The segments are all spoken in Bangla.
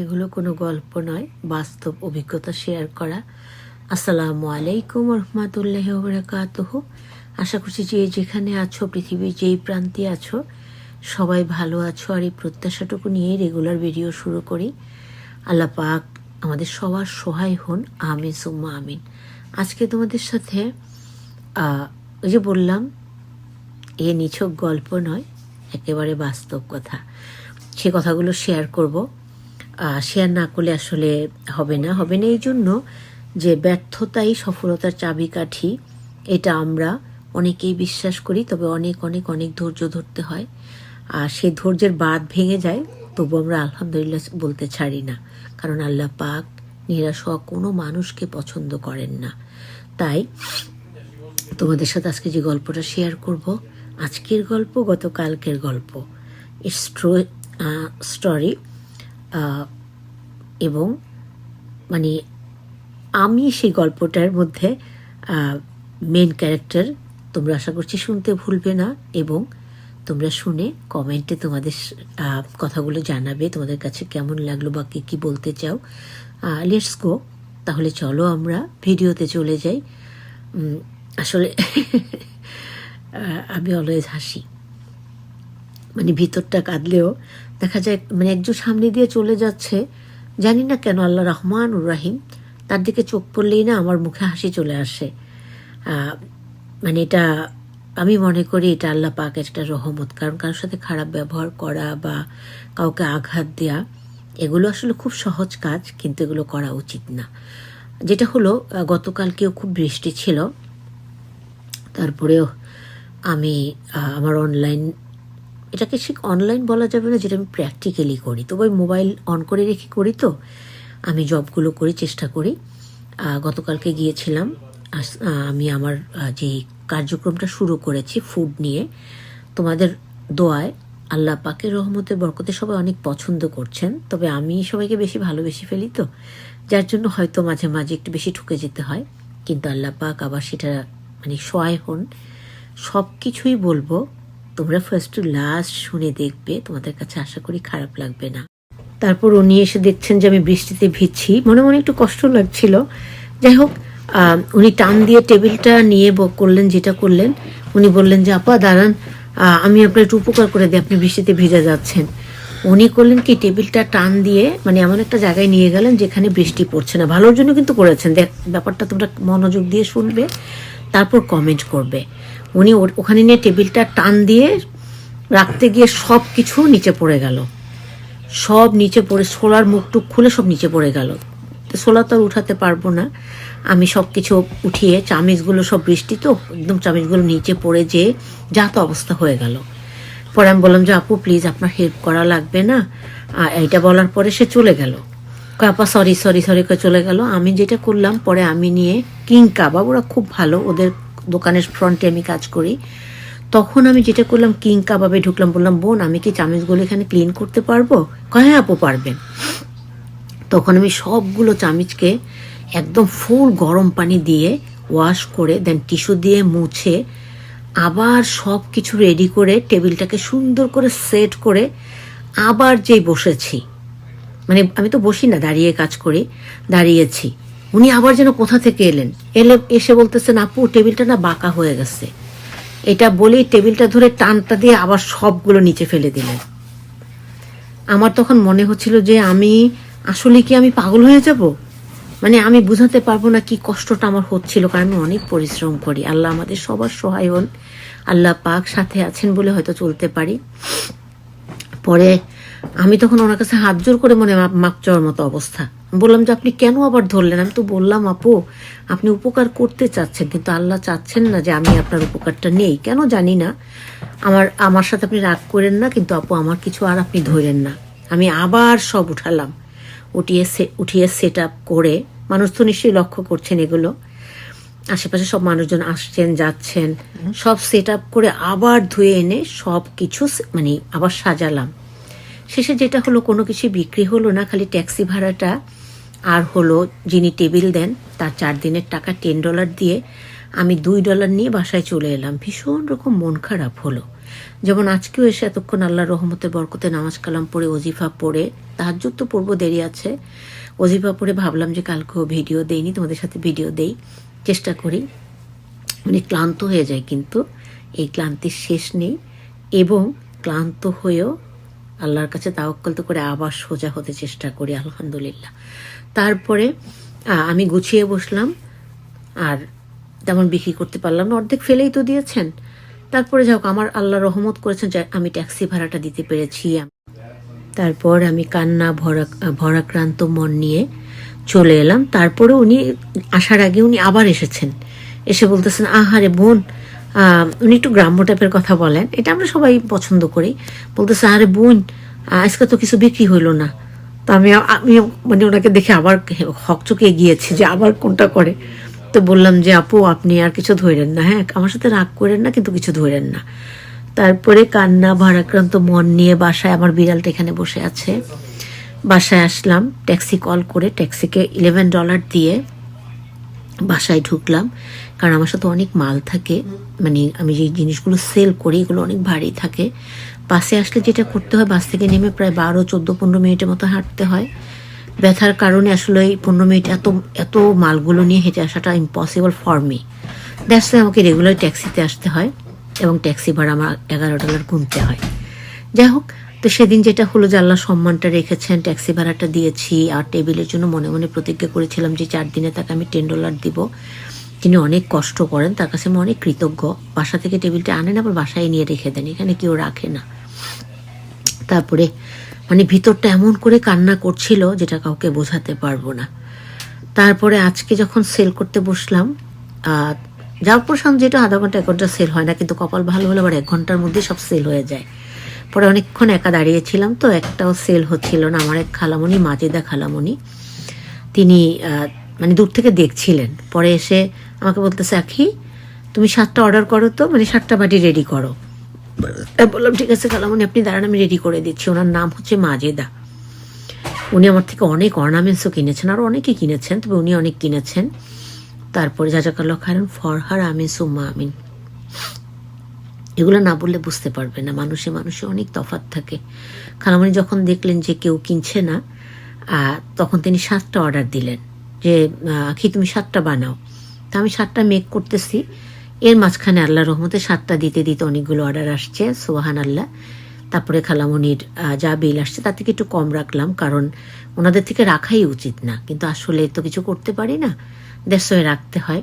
এগুলো কোনো গল্প নয়, বাস্তব অভিজ্ঞতা শেয়ার করা। আসসালামু আলাইকুম রহমতুল্লাহ বরকাতহ। আশা করছি যে যেখানে আছো, পৃথিবীর যেই প্রান্তে আছো, সবাই ভালো আছো আর এই প্রত্যাশাটুকু নিয়ে রেগুলার ভিডিও শুরু করি। আল্লাহ পাক আমাদের সবার সহায় হন, আমিন সুম্মা আমিন। আজকে তোমাদের সাথে ওই যে বললাম, এ নিছক গল্প নয়, একেবারে বাস্তব কথা। সে কথাগুলো শেয়ার করব। শেয়ার না করলে আসলে হবে না। হবে না এই জন্য যে ব্যর্থতাই সফলতার চাবিকাঠি, এটা আমরা অনেকেই বিশ্বাস করি, তবে অনেক অনেক অনেক ধৈর্য ধরতে হয়। আর সেই ধৈর্যের বাদ ভেঙে যায়, তবু আমরা আলহামদুলিল্লাহ বলতে ছাড়ি না। কারণ আল্লাহ পাক নিরাশ হওয়া কোনো মানুষকে পছন্দ করেন না। তাই তোমাদের সাথে আজকে যে গল্পটা শেয়ার করব, আজকের গল্প, গতকালকের গল্প। স্টোরি এবং মানে আমি সেই গল্পটার মধ্যে মেন ক্যারেক্টার তোমরা আশা করছি শুনতে ভুলবে না এবং তোমরা শুনে কমেন্টে তোমাদের কথাগুলো জানাবে, তোমাদের কাছে কেমন লাগল বা কী কী বলতে চাও। লেটস গো তাহলে চলো আমরা ভিডিওতে চলে যাই। আসলে আমি অলওয়েজ হাসি। মানে ভিতরটা কাঁদলেও দেখা যায় মানে একজন সামনে দিয়ে চলে যাচ্ছে, জানি না কেন আল্লাহ রহমান রাহিম, তার দিকে চোখ পড়লেই না আমার মুখে হাসি চলে আসে। মানে এটা আমি মনে করি এটা আল্লাহ পাকের একটা রহমত, কারণ কারোর সাথে খারাপ ব্যবহার করা বা কাউকে আঘাত দেয়া, এগুলো আসলে খুব সহজ কাজ, কিন্তু এগুলো করা উচিত না। যেটা হলো গতকালকেও খুব বৃষ্টি ছিল, তারপরেও আমি আমার অনলাইন এটাকে ঠিক অনলাইন বলা যাবে না, যেটা আমি প্র্যাকটিক্যালি করি। তবে মোবাইল অন করে রেখে করি তো, আমি জবগুলো করি, চেষ্টা করি। গতকালকে গিয়েছিলাম আমি আমার যে কার্যক্রমটা শুরু করেছি ফুড নিয়ে, তোমাদের দোয়ায় আল্লাহ পাকের রহমতে, বরকতে সবাই অনেক পছন্দ করছেন। তবে আমি সবাইকে বেশি ভালোবেসে ফেলি তো, যার জন্য হয়তো মাঝে মাঝে একটু বেশি ঠুকে যেতে হয়। কিন্তু আল্লাহ পাক আবার সেটা মানে সহায় হন। সব কিছুই বলব তোমরা ফার্স্ট টু লাস্ট শুনে দেখবে, তোমাদের কাছে আশা করি খারাপ লাগবে না। তারপর উনি এসে দেখছেন যে আমি বৃষ্টিতে ভিজছি। মনে মনে একটু কষ্ট লাগছিল। যাই হোক উনি টান দিয়ে টেবিলটা নিয়ে করলেন, যেটা করলেন, উনি বললেন যে, আপা, দাঁড়ান আমি আপনার একটু উপকার করে দিই, আপনি বৃষ্টিতে ভিজে যাচ্ছেন। উনি করলেন কি, টেবিলটা টান দিয়ে মানে এমন একটা জায়গায় নিয়ে গেলেন যেখানে বৃষ্টি পড়ছে না। ভালোর জন্য কিন্তু করেছেন। দেখ, ব্যাপারটা তোমরা মনোযোগ দিয়ে শুনবে, তারপর কমেন্ট করবে। উনি ওখানে নিয়ে টেবিলটা টান দিয়ে রাখতে গিয়ে সব কিছু নিচে পড়ে গেল। সব নিচে পড়ে সোলার মুখটুক খুলে সব নিচে পড়ে গেল। তো সোলার তো আর উঠাতে পারব না। আমি সব কিছু উঠিয়ে চামিচগুলো সব বৃষ্টি তো একদম চামিচগুলো নিচে পড়ে যেয়ে যা তো অবস্থা হয়ে গেল। পরে আমি বললাম যে আপু প্লিজ আপনার হেল্প করা লাগবে না। আহ, এইটা বলার পরে সে চলে গেল। কয়, আপা সরি সরি সরি করে চলে গেল। আমি যেটা করলাম পরে আমি নিয়ে কিং কাবাব ওরা খুব ভালো ওদের দোকানের ফ্রন্টে আমি কাজ করি, তখন আমি যেটা করলাম কিং কাবাবে ঢুকলাম, বললাম, বোন, আমি কি চামিচগুলো এখানে ক্লিন করতে পারব? কয় হ্যাঁ আপু পারবেন তখন আমি সবগুলো চামিচকে একদম ফুল গরম পানি দিয়ে ওয়াশ করে দেন টিস্যু দিয়ে মুছে, আবার সব কিছু রেডি করে টেবিলটাকে সুন্দর করে সেট করে আবার যেই বসেছি মানে আমি তো বসি না, দাঁড়িয়ে কাজ করি, দাঁড়িয়েছি। উনি আবার যেন কোথা থেকে এলেন? এলে এসে বলতেছেন, আপু, টেবিলটা না বাঁকা হয়ে গেছে। এটা বলেই টেবিলটা ধরে টানটা দিয়ে আবার সবগুলো নিচে ফেলে দিলেন। আমার তখন মনে হচ্ছিল যে আমি, আসলে কি আমি পাগল হয়ে যাব? মানে আমি বুঝাতে পারব না কি কষ্টটা আমার হচ্ছিল, কারণ আমি অনেক পরিশ্রম করি। আল্লাহ আমাদের সবার সহায় হন। আল্লাহ পাক সাথে আছেন বলে হয়তো চলতে পারি। পরে আমি তখন ওনার কাছে হাত জোর করে মনে মাপ চাওয়ার মতো অবস্থা। বললাম যে আপনি কেন আবার ধরলেন? আমি তো বললাম আপু আপনি উপকার করতে চাচ্ছেন কিন্তু আল্লাহ চাচ্ছেন না যে আমি আপনার উপকারটা নেই। কেন জানি না। আমার আমার সাথে আপনি রাগ করেন না কিন্তু আপু আমার কিছু আর আপনি ধরেন না। আমি আবার সব উঠালাম। উঠিয়ে উঠিয়ে সেট আপ করে মানুষ তো নিশ্চয়ই লক্ষ্য করছেন এগুলো। আশেপাশে সব মানুষজন আসছেন যাচ্ছেন। সব সেট আপ করে আবার ধুয়ে এনে সব কিছু মানে আবার সাজালাম। শেষে যেটা হলো কোনো কিছু বিক্রি হলো না খালি ট্যাক্সি ভাড়াটা আর হলো যিনি টেবিল দেন, তার চার দিনের টাকা টেন ডলার দিয়ে আমি দুই ডলার নিয়ে বাসায় চলে এলাম। ভীষণ রকম মন খারাপ হলো। যেমন আজকেও এসে এতক্ষণ আল্লাহ রহমতে বরকতে নামাজ কালাম পড়ে, ওজিফা পড়ে, তাহাজ্জুদ তো পূর্ব দেরি আছে। ওজিফা পড়ে ভাবলাম যে কালকেও ভিডিও দেইনি, তোমাদের সাথে ভিডিও দেই। চেষ্টা করি। মানে ক্লান্ত হয়ে যায় কিন্তু। এই ক্লান্তির শেষ নেই। এবং ক্লান্ত হয়েও আল্লাহর কাছে তাওয়াক্কল তো করে আবার সোজা হতে চেষ্টা করি, আলহামদুলিল্লাহ। তারপরে আমি গুছিয়ে বসলাম। আর তেমন বিক্রি করতে পারলাম না। অর্ধেক ফেলেই তো দিয়েছেন। তারপরে যাক আমার আল্লাহ রহমত করেছেন যে আমি ট্যাক্সি ভাড়াটা দিতে পেরেছি। তারপর আমি কান্না, ভরা, ভরাক্রান্ত মন নিয়ে চলে এলাম। তারপরে উনি আসার আগে উনি আবার এসেছেন। এসে বলতেছেন, আহারে বোন উনি একটু গ্রাম্য টাইপের কথা বলেন। এটা আমরা সবাই পছন্দ করি। বলতেছে আরে বোন আজকে তো কিছু বিক্রি হইল না। তো আমি আমি মানে ওনাকে দেখে আবার হকচকে গিয়েছি যে আবার কোনটা করে। তো বললাম যে, আপু, আপনি আর কিছু ধরেন না। হ্যাঁ আমার সাথে রাগ করেন না, কিন্তু কিছু ধরেন না। তারপরে কান্না, ভারাক্রান্ত মন নিয়ে বাসায় আমার বিড়ালটা এখানে বসে আছে। বাসায় আসলাম, ট্যাক্সি কল করে, ট্যাক্সিকে ইলেভেন ডলার দিয়ে বাসায় ঢুকলাম। কারণ আমার সাথে অনেক মাল থাকে মানে আমি যে জিনিসগুলো সেল করি, এগুলো অনেক ভারী থাকে। বাসে আসলে যেটা করতে হয়, বাস থেকে নেমে প্রায় বারো, চোদ্দ, পনেরো মিনিটের মতো হাঁটতে হয়। ব্যথার কারণে আসলে এই পনেরো মিনিট এত এত মালগুলো নিয়ে হেঁটে আসাটা ইম্পসিবল ফর মি দ্যাটস আমাকে রেগুলার ট্যাক্সিতে আসতে হয় এবং ট্যাক্সি ভাড়া আমার এগারো ডলার গুনতে হয়। যাই হোক, তো সেদিন যেটা হলো যে আল্লাহ সম্মানটা রেখেছেন ট্যাক্সি ভাড়াটা দিয়েছি আর টেবিলের জন্য মনে মনে প্রতিজ্ঞা করেছিলাম যে চার দিনে তাকে আমি টেন ডলার দিব। তিনি অনেক কষ্ট করেন, তার কাছে আমি অনেক কৃতজ্ঞ। বাসা থেকে টেবিলটা আনেন, আবার বাসায় নিয়ে রেখে দেন, এখানে কেউ রাখে না। তারপরে মানে ভিতরটা এমন করে কান্না করছিল যেটা কাউকে বোঝাতে পারব না। তারপরে আজকে যখন সেল করতে বসলাম যাওয়ার পর যেটা আধা ঘণ্টা, এক ঘণ্টা সেল হয় না, কিন্তু কপাল ভালো হলে আবার এক ঘণ্টার মধ্যে সব সেল হয়ে যায়। পরে অনেকক্ষণ একা দাঁড়িয়েছিলাম তো, একটাও সেল হচ্ছিল না, আমার এক খালামণি, মাজেদা খালামণি। তিনি মানে দূর থেকে দেখছিলেন। পরে এসে আমাকে বলতেছে আখি তুমি সাতটা অর্ডার করো তো মানে সাতটা বাটি রেডি করো। বললাম ঠিক আছে খালামণি আপনি দাঁড়ান আমি রেডি করে দিচ্ছি। ওনার নাম হচ্ছে মাজেদা। উনি আমার থেকে অনেক অর্নামেন্টসও কিনেছেন আর অনেকে কিনেছেন তবে উনি অনেক কিনেছেন। তারপরে জাজাকাল্লা খায়ন ফরহার আমিন সুম্মা আমিন। এগুলো না বললে বুঝতে পারবে না। মানুষে মানুষে অনেক তফাৎ থাকে। খালামণি যখন দেখলেন যে কেউ কিনছে না তখন তিনি সাতটা অর্ডার দিলেন। যে আখি তুমি সাতটা বানাও। তা আমি সাতটা মেক করতেছি। এর মাঝখানে আল্লাহ রহমতে সাতটা দিতে দিতে অনেকগুলো অর্ডার আসছে সোহান আল্লাহ তারপরে খালামনির যা বিল আসছে তার থেকে একটু কম রাখলাম কারণ ওনাদের থেকে রাখাই উচিত না। কিন্তু আসলে তো কিছু করতে পারি না। দেড়শোয় রাখতে হয়।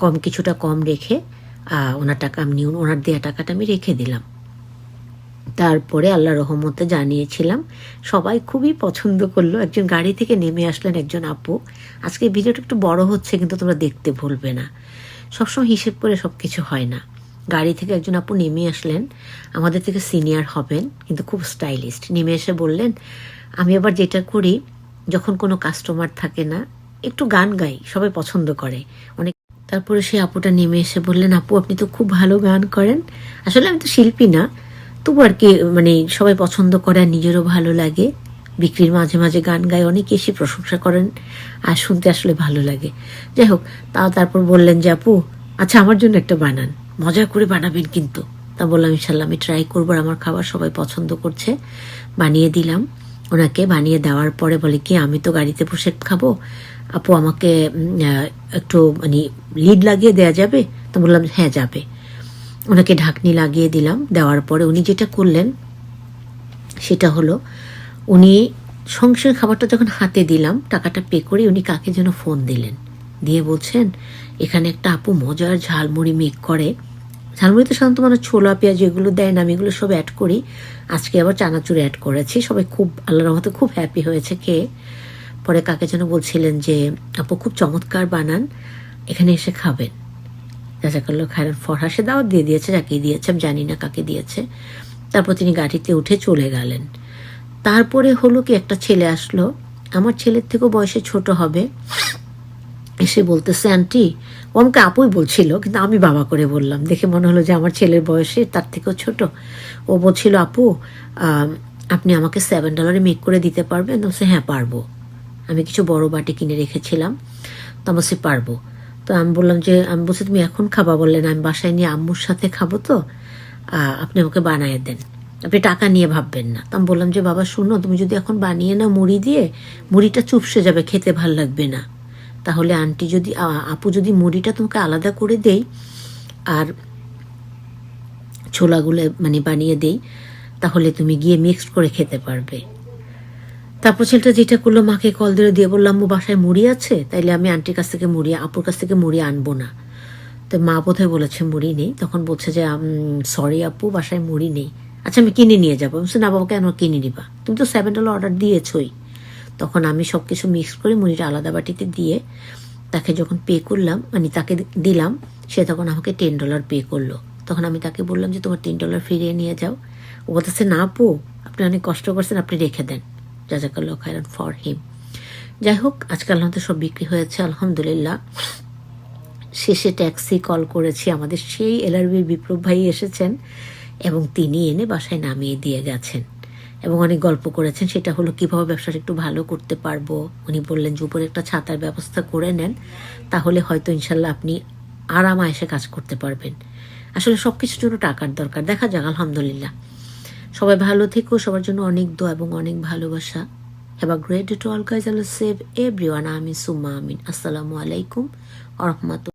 কম কিছুটা কম রেখে ওনার টাকা আমি, ওনার দেওয়া টাকাটা আমি রেখে দিলাম। তারপরে আল্লাহ রহমতে জানিয়েছিলাম, সবাই খুবই পছন্দ করল। একজন গাড়ি থেকে নেমে আসলেন একজন আপু। আজকে ভিডিওটা একটু বড় হচ্ছে, কিন্তু তোমরা দেখতে ভুলবে না। সবসময় হিসেব করে সব কিছু হয় না। গাড়ি থেকে একজন আপু নেমে আসলেন। আমাদের থেকে সিনিয়র হবেন, কিন্তু খুব স্টাইলিস্ট। নেমে এসে বললেন, আমি আবার যেটা করি, যখন কোনো কাস্টমার থাকে না, একটু গান গাই, সবাই পছন্দ করে। অনেক তারপরে সেই আপুটা নেমে এসে বললেন, আপু, আপনি তো খুব ভালো গান করেন। আসলে আমি তো শিল্পী না তবু আর কি মানে সবাই পছন্দ করে নিজেরও ভালো লাগে। বিক্রির মাঝে মাঝে গান গায় অনেকে এসে প্রশংসা করেন আর শুনতে আসলে ভালো লাগে। যাই হোক, তাও তারপর বললেন যে, আপু আচ্ছা আমার জন্য একটা বানান। মজা করে বানাবেন কিন্তু। তা বললাম, ইনশাল্লাহ, আমি ট্রাই করব আমার খাবার সবাই পছন্দ করছে। বানিয়ে দিলাম। ওনাকে বানিয়ে দেওয়ার পরে বলে, কি, আমি তো গাড়িতে বসে খাব? আপু, আমাকে একটু মানে লিড লাগিয়ে দেয়া যাবে? তো বললাম হ্যাঁ যাবে। ওনাকে ঢাকনি লাগিয়ে দিলাম, দেওয়ার পরে উনি যেটা করলেন সেটা হলো, উনি সঙ্গে খাবারটা যখন হাতে দিলাম, টাকাটা পে করে উনি কাকে যেন ফোন দিলেন। দিয়ে বলছেন, এখানে একটা আপু মজার ঝালমুড়ি মেক করে। ঝালমুড়িতে সাধারণত মানে ছোলা, পেঁয়াজ এগুলো দেয় না, আমি এগুলো সব অ্যাড করি। আজকে আবার চানাচুর অ্যাড করেছি। সবাই খুব, আল্লাহর রহমতে খুব হ্যাপি হয়েছে কে? পরে কাকে যেন বলছিলেন যে, আপু খুব চমৎকার বানান, এখানে এসে খাবেন। রাজাকাল্লো খায়রান ফরহাসে দাওয়াত দিয়ে দিয়েছে, যাকে দিয়েছে আমি জানি না কাকে দিয়েছে। তারপর তিনি গাড়িতে উঠে চলে গেলেন। তারপরে হলো কি, একটা ছেলে আসলো, আমার ছেলের থেকেও বয়সে ছোট হবে। এসে বলতেছে, আন্টি, ও আমাকে আপুই বলছিল, কিন্তু আমি বাবা করে বললাম। দেখে মনে হলো যে আমার ছেলের বয়সে তার থেকেও ছোট। ও বলছিল, আপু আপনি আমাকে সেভেন ডলারে মেক করে দিতে পারবেন? তো হ্যাঁ পারব। আমি কিছু বড় বাটি কিনে রেখেছিলাম, তো আমার সে পারব। তো আমি বললাম যে, আমি বলছি, তুমি এখন খাবা? বললেন, আমি বাসায় নিয়ে আম্মুর সাথে খাব তো। আপনি আমাকে বানিয়ে দেন। আপনি টাকা নিয়ে ভাববেন না। তো আমি বললাম যে, বাবা, শুনো, তুমি যদি এখন বানিয়ে না মুড়ি দিয়ে, মুড়িটা চুপসে যাবে, খেতে ভালো লাগবে না। তাহলে আন্টি যদি আপু যদি মুড়িটা তোমাকে আলাদা করে দেই আর ছোলাগুলো মানে বানিয়ে দেই, তাহলে তুমি গিয়ে মিক্সড করে খেতে পারবে। তারপর ছেলেটা যেটা করল মাকে কল দিয়ে দিয়ে বললাম "আম্মু, বাসায় মুড়ি আছে? তাইলে আমি আন্টির কাছ থেকে মুড়ি আপুর কাছ থেকে মুড়ি আনব না। তো মা বোধহয় বলেছে মুড়ি নেই। তখন বলছে যে সরি আপু বাসায় মুড়ি নেই। আচ্ছা আমি কিনে নিয়ে যাব। বলছি, না বাবা কেন কিনে নিবা। তুমি তো সেভেন ডলার অর্ডার দিয়েছই। তখন আমি সব কিছু মিক্স করে মুড়িটা আলাদা বাটিতে দিয়ে তাকে যখন পে করলাম মানে তাকে দিলাম সে তখন আমাকে টেন ডলার পে করল। তখন আমি তাকে বললাম যে তোমার তিন ডলার ফিরিয়ে নিয়ে যাও। ও বলতেছে না আপু আপনি অনেক কষ্ট করছেন আপনি রেখে দেন। জাজাকাল্লাহ খায়রান ফর হিম। যাই হোক আজকাল আমাদের সব বিক্রি হয়েছে, আলহামদুলিল্লাহ। শেষে ট্যাক্সি কল করেছি, আমাদের সেই এলআরবির বিপ্লব ভাই এসেছেন এবং তিনি এনে বাসায় নামিয়ে দিয়ে গেছেন। এবং অনেক গল্প করেছেন, সেটা হলো কীভাবে ব্যবসাটা একটু ভালো করতে পারব। উনি বললেন যে, উপরে একটা ছাতার ব্যবস্থা করে নেন, তাহলে হয়তো ইনশাল্লাহ আপনি আরাম এসে কাজ করতে পারবেন। আসলে সব কিছুর জন্য টাকার দরকার। দেখা যাক, আলহামদুলিল্লাহ। সবাই ভালো থেকো, সবার জন্য অনেক দোয়া এবং অনেক ভালোবাসা। Have a great to all guys save save everyone আমি সুমা আমিন। আসসালামু আলাইকুম আ রহমাতুল্লাহ।